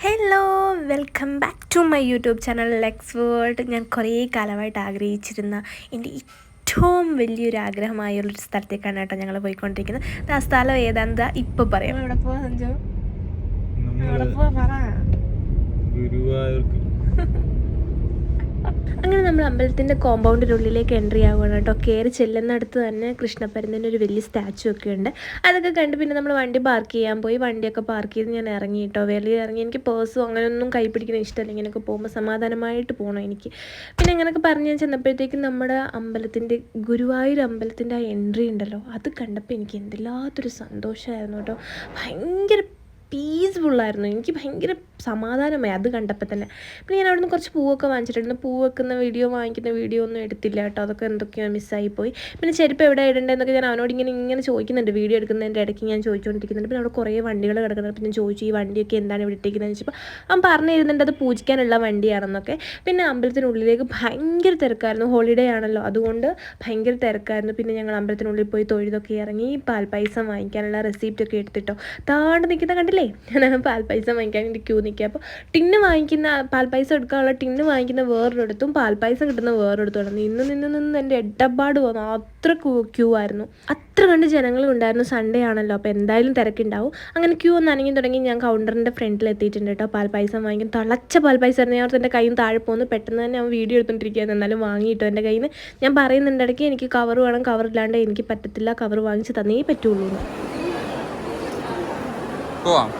Hello welcome back to my YouTube channel Lex world ഞാൻ കുറേ കാലമായിട്ട് ആഗ്രഹിച്ചിരുന്ന എന്റെ ഏറ്റവും വലിയൊരു ആഗ്രഹമായുള്ളൊരു സ്ഥലത്തേക്കാണ് കേട്ടോ ഞങ്ങൾ പോയിക്കൊണ്ടിരിക്കുന്നത്. ആ സ്ഥലം ഏതാണെന്ന് ഇപ്പോൾ പറയാം. എവിടെ പോവാ സഞ്ജു? എവിടെ പോവാ പറ ഗുരുവായൂർക്ക് അങ്ങനെ അമ്പലത്തിന്റെ കോമ്പൗണ്ടിനുള്ളിലേക്ക് എൻട്രി ആവുകയാണ് കേട്ടോ. കയറി ചെല്ലുന്നിടത്ത് തന്നെ കൃഷ്ണപ്പരുന്തിന്റെ ഒരു വലിയ സ്റ്റാച്ചു ഒക്കെ ഉണ്ട്. അതൊക്കെ കണ്ട് പിന്നെ നമ്മൾ വണ്ടി പാർക്ക് ചെയ്യാൻ പോയി. വണ്ടിയൊക്കെ പാർക്ക് ചെയ്ത് ഞാൻ ഇറങ്ങി കേട്ടോ. വെളിയിൽ ഇറങ്ങി. എനിക്ക് പേഴ്സും അങ്ങനെയൊന്നും കൈ പിടിക്കുന്ന ഇഷ്ടമല്ല. ഇങ്ങനെയൊക്കെ പോകുമ്പോൾ സമാധാനമായിട്ട് പോകണം എനിക്ക്. പിന്നെ ഇങ്ങനെയൊക്കെ പറഞ്ഞ് ഞാൻ ചെന്നപ്പോഴത്തേക്കും നമ്മുടെ അമ്പലത്തിന്റെ ഗുരുവായൂർ അമ്പലത്തിന്റെ ആ എൻട്രി ഉണ്ടല്ലോ. അത് കണ്ടപ്പോൾ എനിക്ക് എന്തില്ലാത്തൊരു സന്തോഷമായിരുന്നു കേട്ടോ. ഭയങ്കര പീസ്ഫുള്ളായിരുന്നു എനിക്ക് ഭയങ്കര സമാധാനമായി അത് കണ്ടപ്പോൾ തന്നെ. പിന്നെ ഞാൻ അവിടുന്ന് കുറച്ച് പൂവൊക്കെ വാങ്ങിച്ചിട്ടുണ്ട്. പൂ വെക്കുന്ന വീഡിയോ വാങ്ങിക്കുന്ന വീഡിയോ ഒന്നും എടുത്തില്ല കേട്ടോ. അതൊക്കെ എന്തൊക്കെയോ മിസ്സായി പോയി പിന്നെ ചെരുപ്പ് എവിടെ ഇടേണ്ടതെന്നൊക്കെ ഞാൻ അവനോട് ഇങ്ങനെ ഇങ്ങനെ ചോദിക്കുന്നുണ്ട്. വീഡിയോ എടുക്കുന്നതിന്റെ ഇടയ്ക്ക് ഞാൻ ചോദിച്ചുകൊണ്ടിരിക്കുന്നുണ്ട്. പിന്നെ അവിടെ കുറേ വണ്ടികൾ കിടക്കുന്നുണ്ട്. പിന്നെ ചോദിച്ചു ഈ വണ്ടിയൊക്കെ എന്താണ് ഇവിടെ ഇട്ടേക്കുന്നതെന്ന്? ചോദിച്ചപ്പോൾ അവൻ പറഞ്ഞു തരുന്നുണ്ട് അത് പൂജിക്കാനുള്ള വണ്ടിയാണെന്നൊക്കെ. പിന്നെ അമ്പലത്തിനുള്ളിലേക്ക് ഭയങ്കര തിരക്കായിരുന്നു. ഹോളിഡേ ആണല്ലോ. അതുകൊണ്ട് ഭയങ്കര തിരക്കായിരുന്നു. പിന്നെ ഞങ്ങൾ അമ്പലത്തിനുള്ളിൽ പോയി തൊഴുതൊക്കെ ഇറങ്ങി പാൽപ്പായസം വാങ്ങിക്കാനുള്ള റെസിപ്റ്റൊക്കെ എടുത്തിട്ടോ. താണ്ട് നിൽക്കുന്ന കണ്ടില്ലേ? ഞാൻ പാൽപ്പായസം വാങ്ങിക്കാൻ വേണ്ടി ക്യൂ നിൽക്കുക. അപ്പോൾ ടിന്ന് വാങ്ങിക്കുന്ന പാൽപ്പായസം എടുക്കാനുള്ള ടിന്ന് വാങ്ങിക്കുന്ന വേറൊരിടത്തും പാൽപ്പായസം കിട്ടുന്ന വേറൊരിടത്തും ആണ് നിന്ന് നിന്ന് നിന്ന് എന്റെ എട്ടപ്പാട് പോകുന്നു അത്ര ക്യൂ ആയിരുന്നു. അത്ര കണ്ട് ജനങ്ങളും ഉണ്ടായിരുന്നു സൺഡേ ആണല്ലോ. അപ്പോൾ എന്തായാലും തിരക്കുണ്ടാവും. അങ്ങനെ ക്യൂ ഒന്ന് അനങ്ങി തുടങ്ങി ഞാൻ കൗണ്ടറിന്റെ ഫ്രണ്ടിൽ എത്തിയിട്ടുണ്ട് കേട്ടോ പാൽപ്പായസം വാങ്ങിക്കും തിളച്ച പാൽപ്പായസം ആയിരുന്നു. ഞാൻ ഓർത്ത് കയ്യിൽ നിന്ന് താഴെ പോകുന്നു. പെട്ടെന്ന് തന്നെ അവൻ വീഡിയോ എടുത്തോണ്ടിരിക്കുകയായിരുന്നു. എന്നാലും വാങ്ങിയിട്ടോ എന്റെ കയ്യിൽ നിന്ന് ഞാൻ പറയുന്നുണ്ട് ഇടയ്ക്ക് എനിക്ക് കവർ വേണം. കവർ ഇല്ലാണ്ട് എനിക്ക് പറ്റത്തില്ല. കവർ വാങ്ങിച്ച് തന്നേ പറ്റുള്ളൂ പോവാം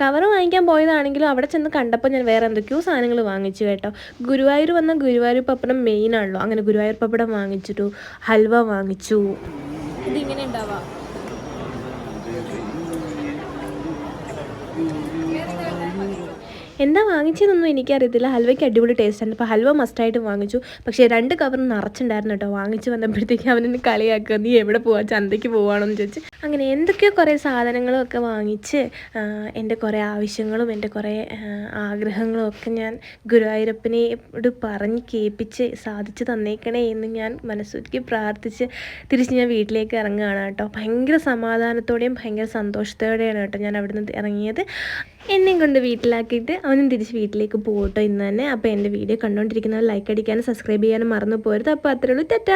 കവർ വാങ്ങിക്കാൻ പോയതാണെങ്കിലും അവിടെ ചെന്ന് കണ്ടപ്പോൾ ഞാൻ വേറെ എന്തൊക്കെയോ സാധനങ്ങൾ വാങ്ങിച്ചു കേട്ടോ. ഗുരുവായൂർ വന്ന ഗുരുവായൂർ പപ്പടം മെയിൻ ആണല്ലോ. അങ്ങനെ ഗുരുവായൂർ പപ്പടം വാങ്ങിച്ചിട്ടു ഹൽവ വാങ്ങിച്ചു. ഇതിങ്ങനെ ഉണ്ടാവാം. എന്താ വാങ്ങിച്ചതെന്നൊന്നും എനിക്കറിയത്തില്ല. ഹൽവയ്ക്ക് അടിപൊളി ടേസ്റ്റ് ആണ് അപ്പോൾ ഹൽവ മസ്റ്റായിട്ട് വാങ്ങിച്ചു. പക്ഷേ രണ്ട് കവർ നിറച്ചുണ്ടായിരുന്നു കേട്ടോ. വാങ്ങിച്ച് വന്നപ്പോഴത്തേക്ക് അവനെന്നെ കളിയാക്കുക. നീ എവിടെ പോവാ? ചന്തയ്ക്ക് പോവാണെന്ന് ചോദിച്ച്. അങ്ങനെ എന്തൊക്കെയോ കുറേ സാധനങ്ങളും ഒക്കെ വാങ്ങിച്ച് എന്റെ കുറേ ആവശ്യങ്ങളും എന്റെ കുറേ ആഗ്രഹങ്ങളും ഒക്കെ ഞാൻ ഗുരുവായൂരപ്പനോട് പറഞ്ഞ് കേൾപ്പിച്ച് സാധിച്ചു തന്നേക്കണേ എന്ന് ഞാൻ മനസ്സൊരുക്കി പ്രാർത്ഥിച്ച് തിരിച്ച് ഞാൻ വീട്ടിലേക്ക് ഇറങ്ങുകയാണ് കേട്ടോ. ഭയങ്കര സമാധാനത്തോടെയും ഭയങ്കര സന്തോഷത്തോടെയാണ് കേട്ടോ ഞാൻ അവിടുന്ന് ഇറങ്ങിയത്. എന്നെയും കൊണ്ട് വീട്ടിലാക്കിയിട്ട് അവനും തിരിച്ച് വീട്ടിലേക്ക് പോകട്ടോ ഇന്ന് തന്നെ. അപ്പോൾ എന്റെ വീഡിയോ കണ്ടുകൊണ്ടിരിക്കുന്നവർ ലൈക്ക് അടിക്കാനും സബ്സ്ക്രൈബ് ചെയ്യാനും മറന്നു പോരുത്. അപ്പോൾ അത്രയുള്ളൂ തെറ്റാ